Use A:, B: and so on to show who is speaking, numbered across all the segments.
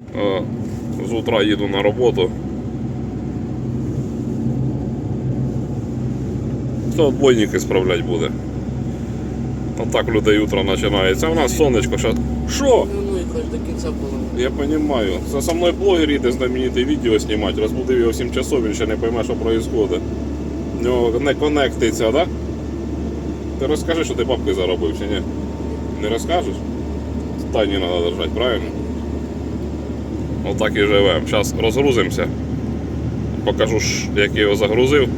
A: Е, З утра їду на роботу. Хто отбойники справляти буде? Отак людей утро починається. У нас сонечко зараз. Що?
B: Ну було.
A: Я понимаю. Це со мною блогер їде знаменитий відео знімати, розбудив його 7 часов, він ще не пойме, що відбувається. У нього не конектиться, да? Ти розкажи, що ти бабки заробив чи ні? Не розкажеш? Тайні треба держати, правильно? Отак і живемо. Зараз розгрузимося. Покажу, як його загрузив.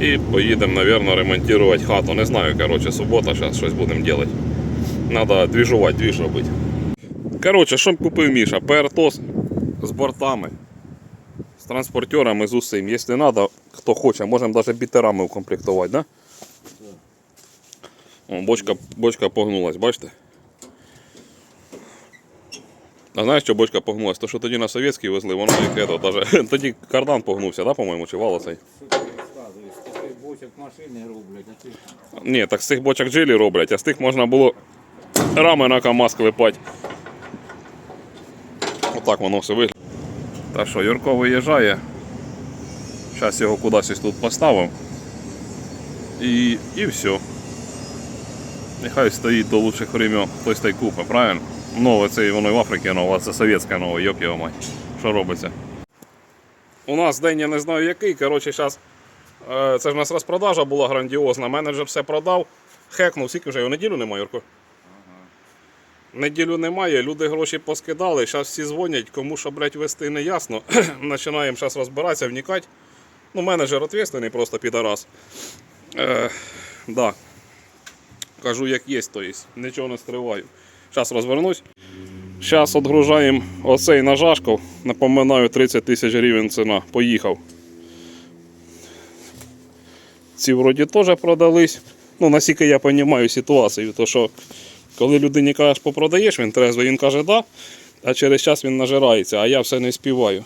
A: І поїдемо, мабуть, ремонтувати хату. Не знаю, коротше, субота, зараз щось будемо робити. Треба двіжувати, двіж робити. Коротше, що купив Міша? ПРТОС з бортами, з транспортерами, з усім. Якщо треба, хто хоче, можемо навіть бітерами укомплектувати, да? О, бочка, бочка погнулась, бачите? А знаєш, що бочка погнулась? То, що тоді на совєтський везли, воно як ето, даже, тоді кардан погнувся, да, по-моєму, чи вало цей?
C: Роблять, а
A: Ні, так з цих бочок джилі роблять, а з тих можна було рами на КАМАЗ клепати. Отак воно все виглядає. Так що, Юрко виїжджає. Зараз його кудись тут поставимо. І, і все. Нехай стоїть до лучших времен, хтось та й правильно? Нове це воно і в Африці нове, це совєтське нове, йоп його мать. Що робиться? У нас день я не знаю який. Коротше, зараз Е, Це ж у нас розпродажа була грандіозна. Менеджер все продав, хекнув, скільки вже його неділю немає, Юрко? Неділю немає, люди гроші поскидали, зараз всі дзвонять, кому що, блядь, вести не ясно. Починаємо зараз розбиратися, вникати. Ну, менеджер відповідальний, просто підарас. Е, да. Кажу, як є, то є. Нічого не скриваю. Зараз розвернусь. Зараз відгружаємо оцей на Жашков. Напоминаю, 30 тисяч гривень ціна. Поїхав. Ці вроді теж продались. Ну, наскільки я розумію ситуацію, то що коли людині кажеш, попродаєш, він трезвий, він каже да, а через час він нажирається, а я все не співаю.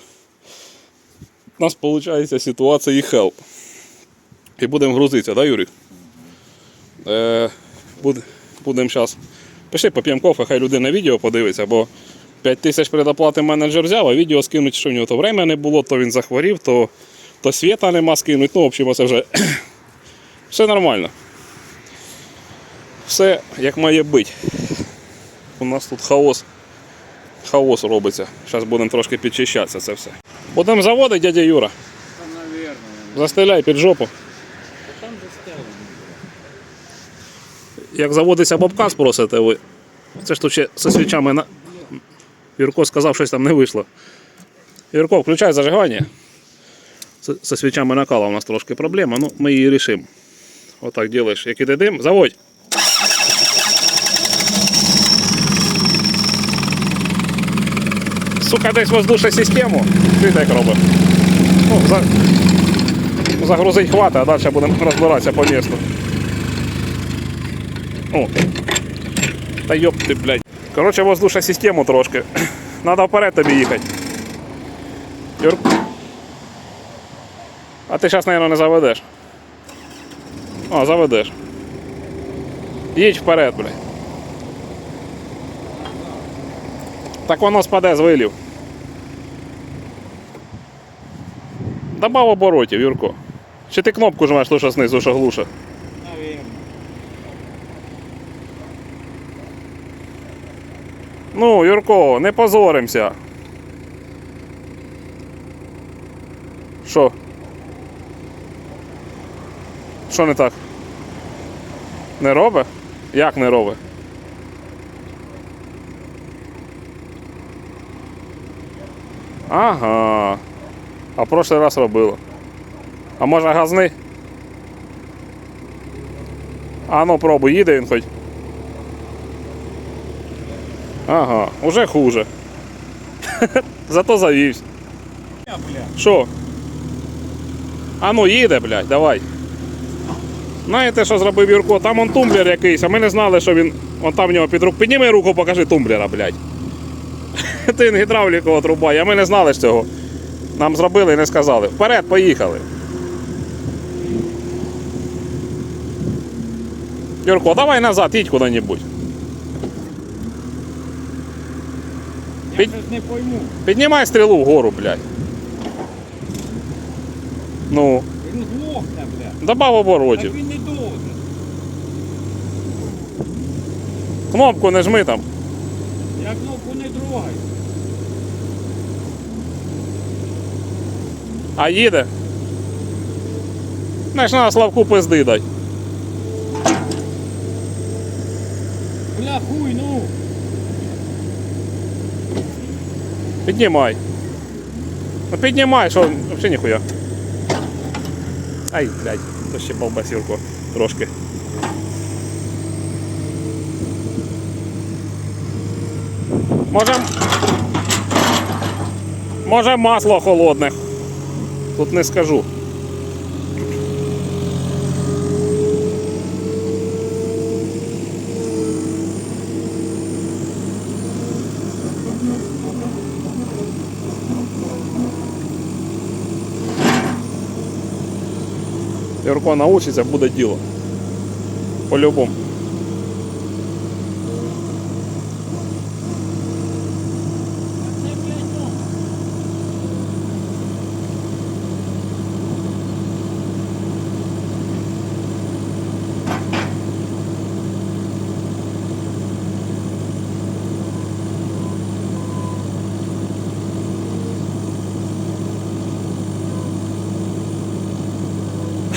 A: У нас виходить ситуація і хелп. І будемо грузитися, да, Юрій? Е, будемо зараз. Пиши, поп'ємо кофе, хай людина відео подивиться, бо 5 тисяч предоплати менеджер взяв, а відео скинуть, що в нього то время не було, то він захворів, то, то світа нема скинуть. Ну, в общем, це вже все нормально. Все як має бути. У нас тут хаос. Хаос робиться. Зараз будемо трошки підчищатися це все. Будемо заводити, дядя Юра. Застеляй під жопу.
C: там застелено.
A: Як заводиться бобка, спросите ви. Це ж тут ще зі свічами на. Юрко сказав, щось там не вийшло. Юрко, включай зажигання. Зі свічами накала у нас трошки проблема, ну ми її рішимо. Отак робиш. Як іде дим, заводь. Сука, десь воздушну систему. Ти так робиш. Ну, за... Загрузить хватить, а далі будемо розбиратися по місту. О. Та йоп ти, блядь. Коротше, воздушну систему трошки. Надо вперед тобі їхати. Юр... А ти зараз, мабуть, не заведеш. О, заведеш. Їдь вперед, блядь. Так воно спаде з вилів. Добав оборотів, Юрко. Чи ти кнопку жмеш, що знизу, що глуше? Ну, Юрко, не позоримося. Що? Що не так? Не робить? Як не робить? Ага. А прошлий раз робило. А може газни? А ну пробуй, їде він хоч. Ага, уже хуже. Зато завівся. Що? А ну їде, блядь, давай. Знаєте, що зробив Юрко? Там он тумблер якийсь, а ми не знали, що він. Вон там в нього під рук. Підніми руку, покажи тумблера, блядь. Ти гідравліку отрубай, а ми не знали ж цього. Нам зробили і не сказали. Вперед, поїхали. Юрко, давай назад, їдь куди-небудь. Під-
C: щось не пойму.
A: Піднімай стрілу вгору, блядь. Ну,
C: Він глохне, бля.
A: добав
C: Так
A: оборотів.
C: він не должен.
A: Кнопку не жми там.
C: Я кнопку не трогай.
A: А їде. Знаєш, на Славку пизди дай.
C: Бля, хуй, ну.
A: Піднімай. Ну піднімай, що взагалі ніхуя. Ай, блядь, то ще балбасірку трошки. Може. Може масло холодне. Тут не скажу. Юрко учиться, буде діло. По-любому.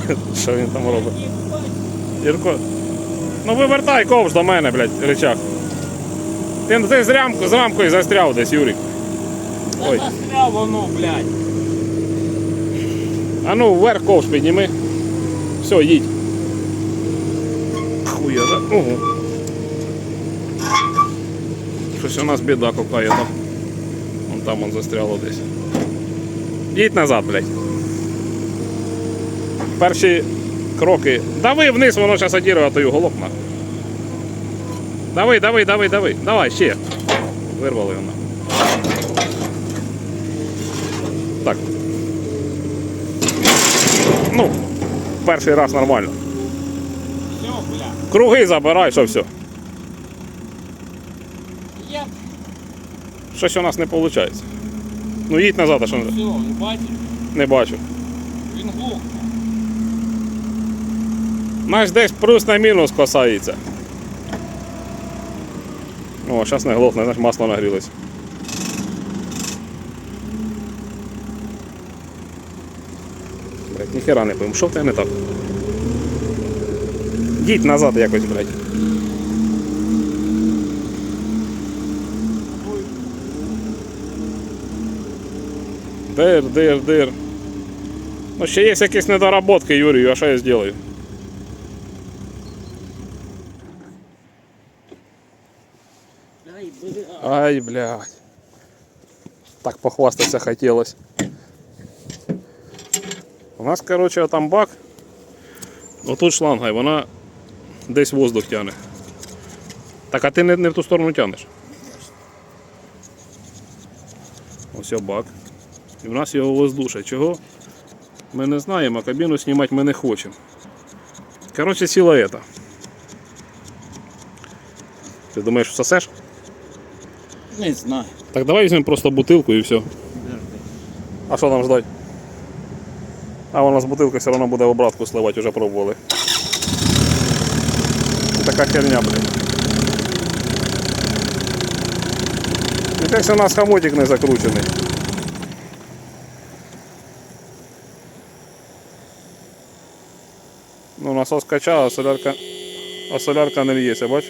A: Що він там робить? Юрко. Ну вивертай ковш до мене, блядь, речах. Ти, ти з, рамку, з рамкою застряв десь, Юрік. Ой.
C: застряв воно, блядь.
A: А ну, вверх ковш підніми. Все, їдь. Хуя, да? Угу. Щось у нас біда какая там. Вон там он застряло десь. Їдь назад, блядь. Перші кроки. Дави вниз, воно зараз одірве, а то й уголок на. Дави, дави, дави, дави. Давай, ще. Вирвали його. на. Так. Ну, перший раз нормально.
C: Все, бля.
A: Круги забирай, що все.
C: Я
A: Щось у нас не виходить. Ну їдь назад, а що не,
C: все, не бачиш,
A: не бачу.
C: він глохне.
A: Наш десь плюс на мінус касається. О, зараз не глохне, знаєш, масло нагрілось. Блять, ніхера не пойму. Що в тебе не так? Їдь назад якось, блядь. Дир, дир, дир. Ну ще є якісь недоработки, Юрію, а що я зроблю?
C: Ай, бля.
A: Ай, блядь. Так похвастаться хотелось. У нас, короче, там бак. Отут шланга, і вона десь воздух тягне. Так, а ти не, не в ту сторону тягнеш. Ось бак. І в нас його воздуша. Чого? Ми не знаємо, а кабіну знімати ми не хочемо. Короче, сила ета. Ти думаєш, всосеш?
C: Не знаю.
A: Так давай візьмемо просто бутилку і все.
C: Подожди.
A: А що нам ждать? А у нас бутилка все одно буде в обратку сливати, вже пробували. Така херня, блін. Якось у нас хамотик не закручений. Ну, насос качав, а солярка, а солярка не льється, бач?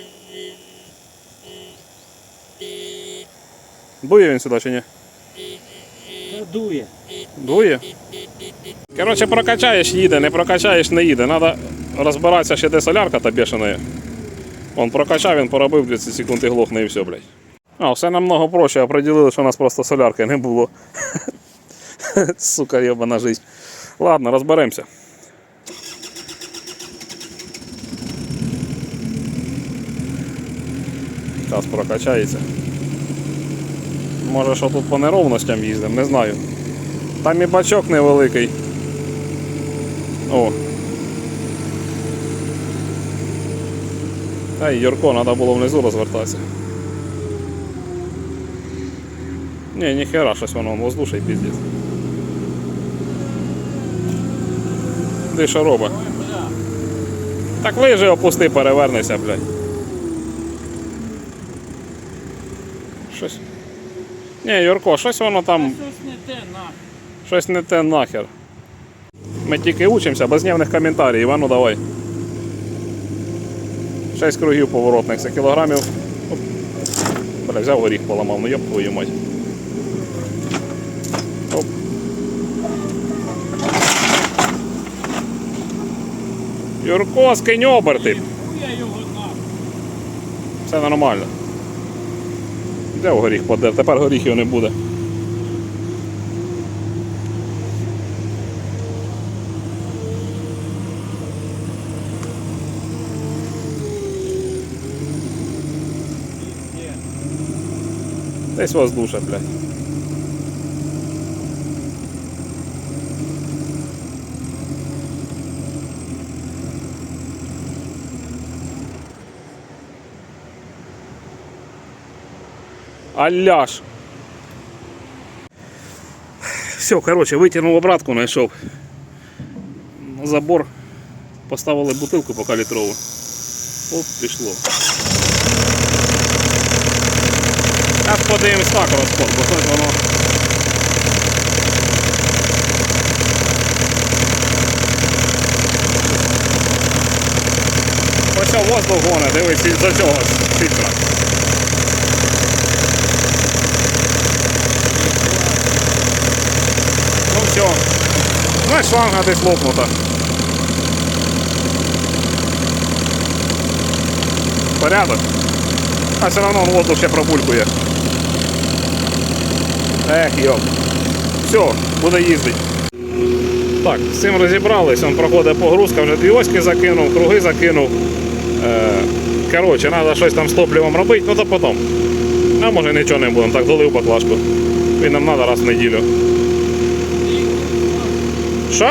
A: Дує він сюди чи ні?
C: Та дує.
A: Дує? Коротше, прокачаєш їде, не прокачаєш не їде. Треба розбиратися, ще де солярка та бешена. Он прокачав, він поробив 30 секунд і глохне і все, блядь. А, все намного проще, оприділили, що у нас просто солярки не було. Сука, єбана жизнь. Ладно, розберемося. Зараз прокачається. Може, що тут по неровностям їздимо, не знаю. Там і бачок невеликий. О. Ай, Юрко, треба було внизу розвертатися. Ні, ніхера, щось воно воздушить піздець. Ти що робить? Так вижи, опусти, перевернися, блядь. Щось. Ні, Юрко, щось воно там,
C: Щось не те, на.
A: щось не те нахер. Ми тільки учимося, без нявних коментарів, а ну давай. 6 кругів поворотних, це кілограмів. Оп. Бля, взяв горіх поламав, ну йоп твою мать. Оп. Юрко, скинь оберти. Все нормально. Де в горіх подер? Тепер горіхів не буде. Десь вас душа, блядь. Аляш. Все, короче, витягнув обратку, знайшов. Забор. Поставили бутилку поки літрову. Оп, пішло. Зараз подивимось так розход, бо щось воно. Цього воздух гоне, дивись, із-за цього фільтра. Ну все. Знаєш, шланга десь лопнута. Порядок. А все он воздух ще пробулькує. Ех, йоп. Все, буде їздити. Так, з цим розібрались, он проходить погрузка, вже дві оськи закинув, круги закинув. Е, коротше, треба щось там з топливом робити, ну то потім. А може нічого не будемо, так долив баклажку. Він нам треба раз в неділю. Що?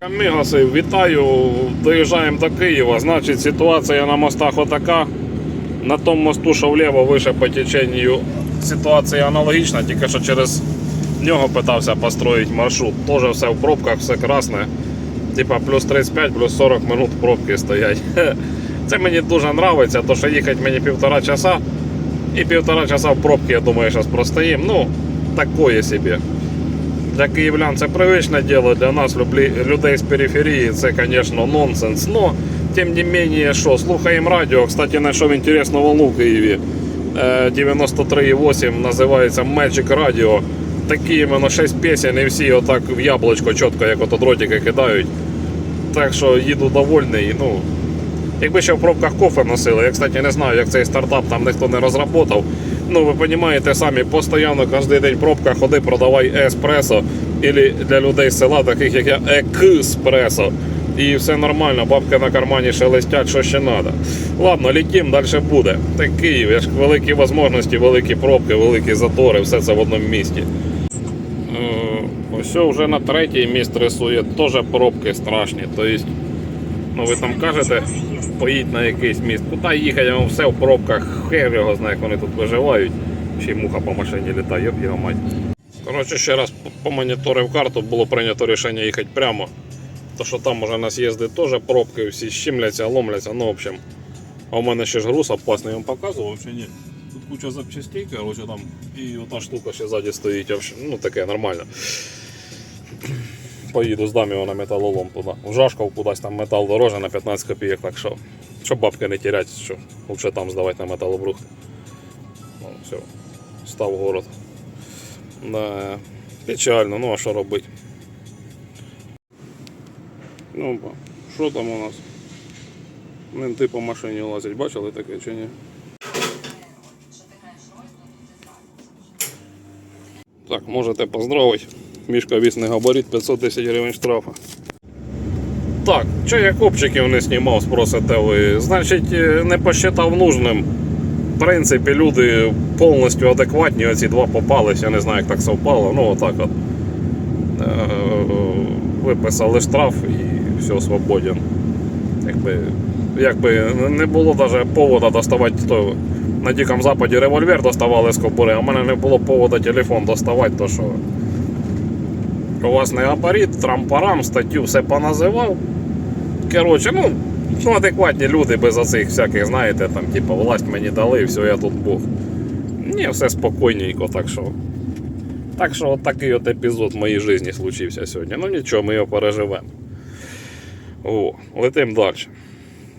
A: Камігаси, вітаю, доїжджаємо до Києва. Значить, ситуація на мостах отака. На тому мосту, що вліво, вище по теченню, ситуація аналогічна, тільки що через нього питався построїти маршрут. Теж все в пробках, все красне. Типа плюс 35, плюс 40 минут пробки стоять. Це мені дуже подобається, то що їхати мені півтора часа. І півтора часа в пробці, я думаю, зараз простоїм. Ну, такое собі. Для київлян це привичне діло, для нас, людей з периферії, це, звісно, нонсенс. Но, тим не менее, що, слухаємо радіо. Кстати, знайшов інтересну волну в Києві. Е, 93,8 називається Magic Radio. Такі іменно 6 пісень, і всі отак в яблучко чітко, як ото дротики кидають. Так що їду довольний. Ну, Якби ще в пробках кофе носили, я, кстати, не знаю, як цей стартап там ніхто не розробив. Ну, ви розумієте самі, постійно кожен день пробка ходи, продавай еспресо. Або для людей з села, таких як я, експресо. І все нормально, бабки на кармані шелестять, що ще треба. Ладно, літім, далі буде. Так Київ, я ж великі можливості, великі пробки, великі затори, все це в одному місті. Е, Ось вже на третій місць рисує, теж пробки страшні. Тобто, ну ви там кажете, поїдь на якийсь міст. Куди їхати, воно все в пробках, хер його знає, як вони тут виживають. Ще й муха по машині літає, йоп його мать. Коротше, ще раз помоніторив карту, було прийнято рішення їхати прямо. То що там уже на з'їзди теж пробки, всі щемляться, ломляться, ну в общем. А у мене ще ж груз опасний, я вам показував чи ні? Тут куча запчастей, коротше, там, і ота штука ще ззаді стоїть, ну таке нормально. Поїду здам його на металолом туди. В Жашков кудись там метал дороже на 15 копійок, так що, щоб бабки не терять, що лучше там здавати на металобрухт. Ну, все, став город. Да, печально, ну а що робити? Ну, що там у нас? Менти по машині лазять, бачили таке чи ні? Так, можете поздравити. Мішка вісний габарит 510 гривень штрафа. Так, що я копчиків не знімав, спросите ви. Значить, е, не посчитав нужним. В принципі, люди повністю адекватні, оці два попались, я не знаю, як так совпало, ну отак от. Е, Виписали штраф і все, свободен. Якби, якби не було навіть повода доставати то на Дикому Западі револьвер доставали з кобури, а в мене не було поводу телефон доставати, то що. У вас не габарит, трампарам, статтю все поназивав. Коротше, ну, ну адекватні люди без оцих всяких, знаєте, там, типу, власть мені дали, все, я тут Бог. Ні, все спокійненько, так що. Так що от такий от епізод в моїй житті случився сьогодні. Ну нічого, ми його переживемо. О, летим далі.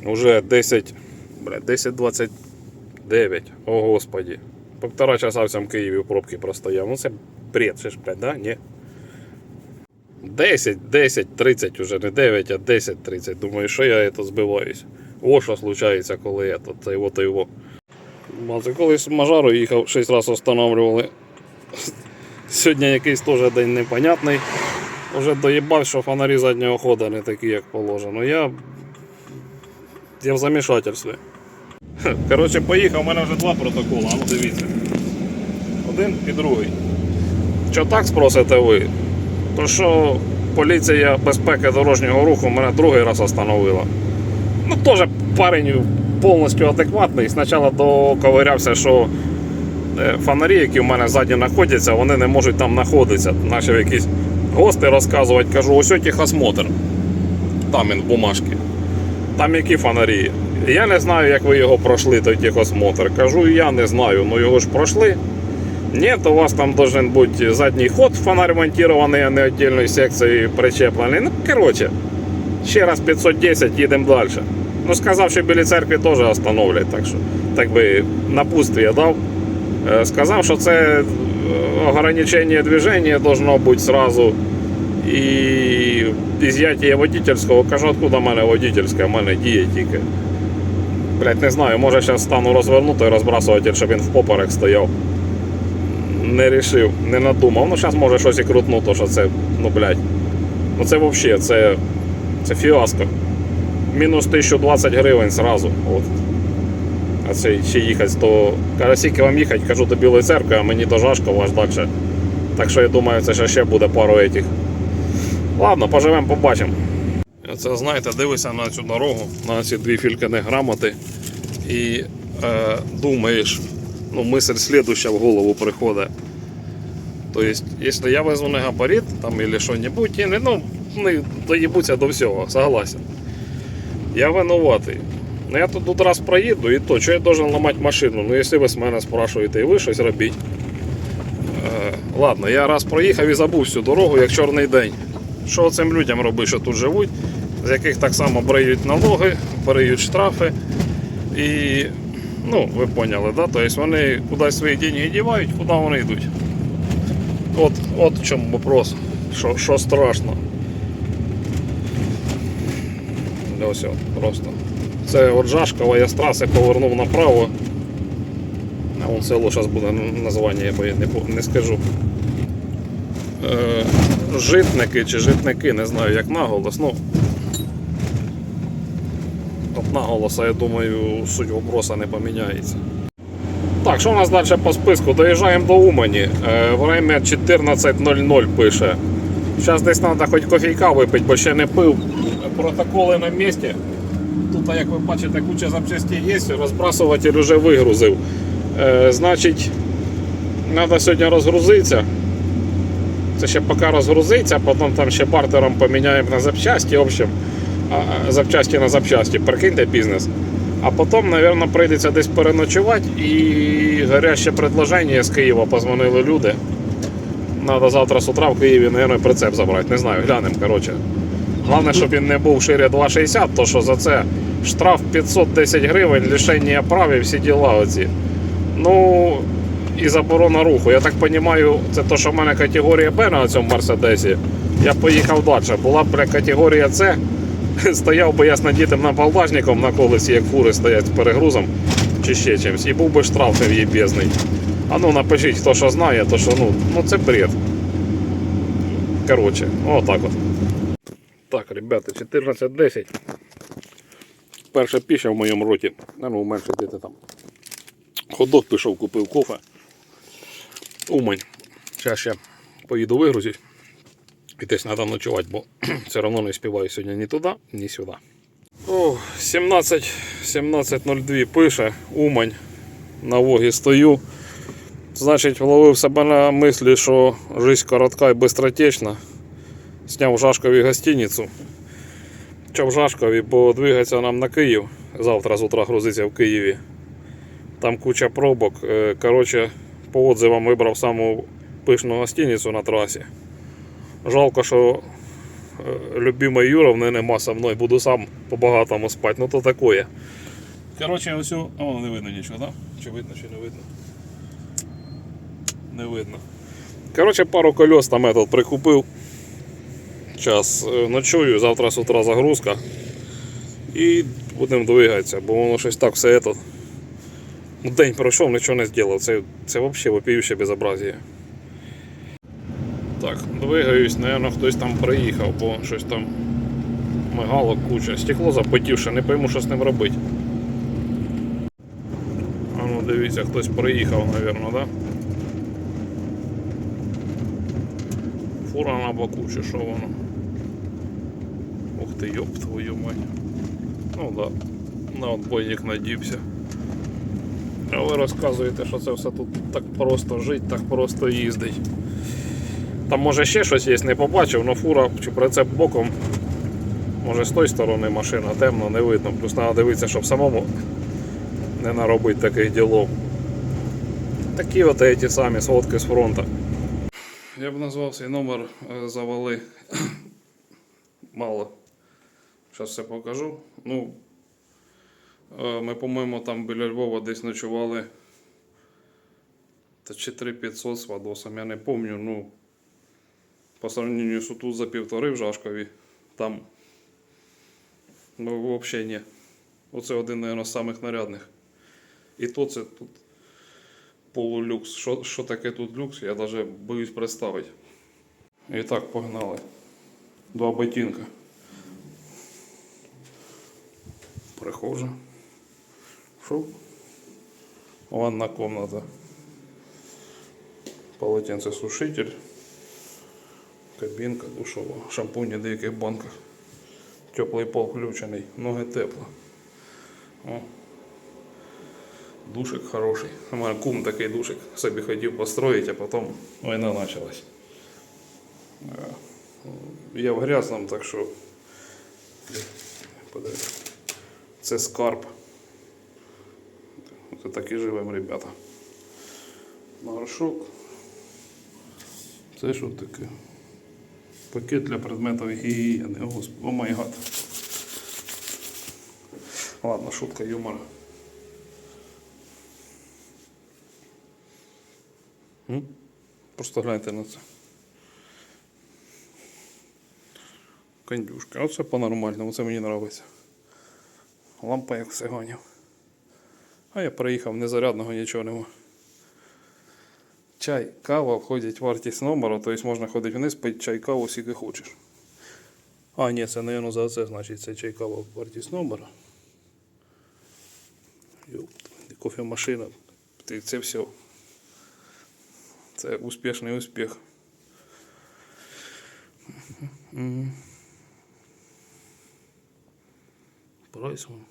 A: Уже 10, бля, 10.29. О господі. Півтора часа в цьому Києві в пробки простояв. Ну це бред, ще ж, блядь, да? Ні. 10, 10, 30 уже не 9, а 10, 30. Думаю, що я тут збиваюсь. О, що случається, коли я тут, це його, то його. Це колись в Мажару їхав, 6 разів встановлювали. Сьогодні якийсь теж день непонятний. Уже доїбав, що фонарі заднього ходу не такі, як положено. Я. Я в замішательстві. Коротше, поїхав, у мене вже два протоколи, а ну дивіться. Один і другий. Що так спросите ви? То що поліція безпеки дорожнього руху мене другий раз остановила. Ну, теж парень повністю адекватний. Спочатку доковирявся, що е, фонарі, які в мене ззаді знаходяться, вони не можуть там знаходитися. Почав якісь гости розказувати, кажу, ось техосмотр. Там він в бумажці. Там які фонарі. Я не знаю, як ви його пройшли, той техосмотр. Кажу, я не знаю, ну його ж пройшли. Ні, то у вас там должен бути задній ход, фонарь монтований, а не віддільною секцією причеплений. Ну, коротше, ще раз 510, їдемо далі. Ну, сказав, що біля церкви теж остановлять, так що так би напутствие дав. Е, Сказав, що це е, ограничення движения должно бути сразу. І изъятие водительського. Кажу, откуда в мене водительське, в мене діє тільки. Блять, не знаю, може зараз стану розвернути розбрасувати, щоб він в поперек стояв. Не рішив, не надумав. Ну, зараз може щось і крутну, то що це, ну блядь. Ну це взагалі, це, це фіаско. Мінус 1020 гривень зразу. От. А це ще їхати, то скільки вам їхати, кажу до Білої церкви, а мені до Жашкова аж далі. Так що я думаю, це ще, буде пару етих. Ладно, поживемо, побачимо. Це знаєте, дивишся на цю дорогу, на ці дві фількини грамоти і е, думаєш, ну, мисль слідуща в голову приходить. Тобто, якщо я везу не габарит там, що-небудь, і ну, вони доїбуться до всього, согласен. Я винуватий. Ну я тут тут раз проїду і то, що я должен ламати машину. Ну, якщо ви з мене спрашуєте і ви щось робіть. Е, ладно, я раз проїхав і забув всю дорогу, як чорний день. Що цим людям робити, що тут живуть, з яких так само бриють налоги, бриють штрафи. І, ну, ви поняли, да? Тобто вони кудись свої деньги дівають, куди вони йдуть. От, в чому вопрос, що, що страшно. Ось просто. Це от Жашкова, я з траси повернув направо. А вон село зараз буде названня, бо я не, не скажу. Е, житники чи житники, не знаю як наголос. Ну, от наголоса, я думаю, суть вопроса не поміняється. Так, що у нас далі по списку? Доїжджаємо до Умані. Е, время 14.00 пише. Зараз десь треба хоч кофійка випити, бо ще не пив. Протоколи на місці. Тут, як ви бачите, куча запчастей є, розбрасуватель вже вигрузив. Е, значить, треба сьогодні розгрузитися. Це ще поки розгрузиться, потім там ще бартером поміняємо на запчасті. В общем, запчасті на запчасті. Прикиньте бізнес. А потім, мабуть, прийдеться десь переночувати і гаряче предложення з Києва позвонили люди. Надо завтра з утра в Києві, мабуть, прицеп забрати. Не знаю, глянемо, коротше. Головне, щоб він не був шире 2,60, то що за це штраф 510 гривень, лишення прав і всі діла оці. Ну і заборона руху. Я так розумію, це то, що в мене категорія Б на цьому Мерседесі. Я поїхав далі. Була б категорія С, стояв би я з надітим набалдажником на колесі, як фури стоять з перегрузом чи ще чимось, і був би штраф нев'єбєзний. А ну напишіть, хто що знає, то що ну, ну це бред. Коротше, отак от. Так, ребята, 14.10. Перша піща в моєму роті. Ну, менше де там. Ходок пішов, купив кофе. Умань. Зараз ще поїду вигрузити. І десь треба ночувати, бо все одно не співаю сьогодні ні туди, ні сюди. О, 17 17.02 пише Умань. на вогі стою. Значить, вловив себе на мислі, що життя коротка і бистротечна. Сняв Жашкові гостиницю. Що в Жашкові, бо двигатися нам на Київ. Завтра з утра грузиться в Києві. Там куча пробок. Е, Коротше, по отзивам вибрав саму пишну гостиницю на трасі. Жалко, що е, любимої Юровни нема со мною, буду сам по-багатому спати. Ну то такое. Коротше, ось. О, не видно нічого, так? Да? Чи видно, чи не видно? Не видно. Коротше, пару колес там этот прикупив. Зараз ночую, завтра з утра загрузка. І будемо двигатися, бо воно щось так все этот. Ну, День пройшов, нічого не зробив. Це, це взагалі вопіюще безобразие. Так, двигаюсь, наверное, хтось там приїхав, бо щось там мигало куча. Стекло запотівше, не пойму, що з ним робити. А ну дивіться, хтось приїхав, напевно, да? Фура на боку, чи що воно? Ух ти, йоп твою мать. Ну да, на отбойник надівся. А ви розказуєте, що це все тут так просто жить, так просто їздить. Там може ще щось є, не побачив, але фура чи прицеп боком. Може з тої сторони машина темно, не видно. Плюс треба дивитися, щоб самому не наробити таких ділов. Такі от ті самі сводки з фронту. Я б назвав свій номер е, завали. Мало. Зараз все покажу. Ну, е, ми, по-моєму, там біля Львова десь ночували. Та чи 3500 з Вадосом, я не пам'ятаю. Ну, по сравнению з тут за півтори в Жашкові, там ну, взагалі ні. Оце один, мабуть, з самих нарядних. І то це тут полулюкс. Що, що таке тут люкс, я навіть боюсь представити. І так, погнали. Два ботинка. Прихожа. Шо? Ванна комната. Полотенцесушитель. Кабінка душова. Шампунь в деяких банках. Теплий пол включений. Ноги тепло. О. Душик хороший. У мене кум такий душик собі хотів построїти, а потім війна почалась. Е, Я в грязному, так що. Це скарб. Це так і живемо, ребята. Маршок. Це що таке? Пакет для предметів гігієни. О, май гад. Ладно, шутка юмора. М? Просто гляньте на це. Кондюшка. Оце по-нормальному, це мені подобається. Лампа як все ганяв. А я приїхав, незарядного нічого нема. Чай, кава входять в вартість номера, тобто можна ходити вниз, пити чай, каву, скільки хочеш. А, ні, це, мабуть, за це, значить, це чай, кава вартість номера. Йоп, кофемашина. Це все. Це успішний успіх. Мгм. Прайс. вон.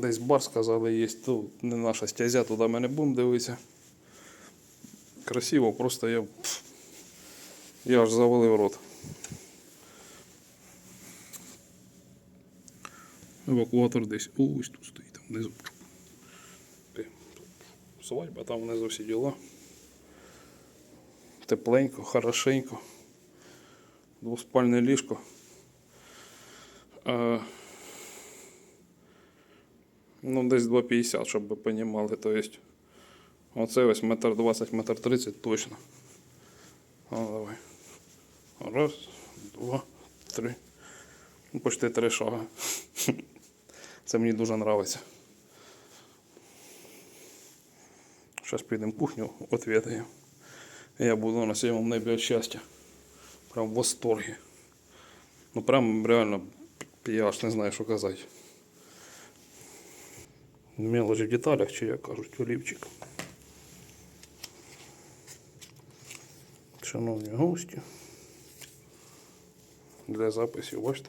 A: Десь бар сказали, є, то не наша стязя, туди ми не будемо дивитися. Красиво, просто я. Я аж завалив рот. Евакуатор десь. Ось тут стоїть, там внизу. Свадьба, там внизу всі діла. Тепленько, хорошенько. Двоспальне ліжко. Е, ну, десь 2,50, щоб ви розуміли. То есть, оце ось метр 20, метр 30 точно. А, давай. Раз, два, три. Ну, почти три шага. Це мені дуже подобається. Зараз підемо в кухню, отвідаємо. Я буду на сьомому небі від щастя. Прям в восторгі. Ну прям реально я аж не знаю, що казати. Мелочь в деталях, чи як кажуть, олівчик. Шановні гості. Для записів, бачите?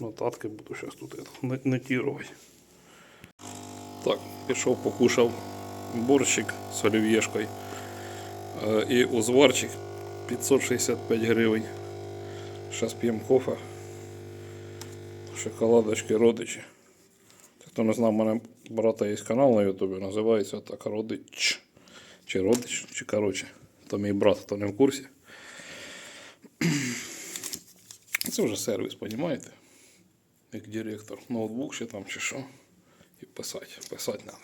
A: Нотатки буду зараз тут это, нотувати. Так, пішов, покушав борщик з олів'єшкою. Е, І узварчик 565 гривень. Зараз п'ємо кофе. Шоколадочки родичі. Хто не знав, у мене брата є канал на Ютубі, називається так Родич. Чи родич, чи коротше. То мій брат, то не в курсі. Це вже сервіс, розумієте? Як директор. Ноутбук ще там чи що. І писати. Писати треба.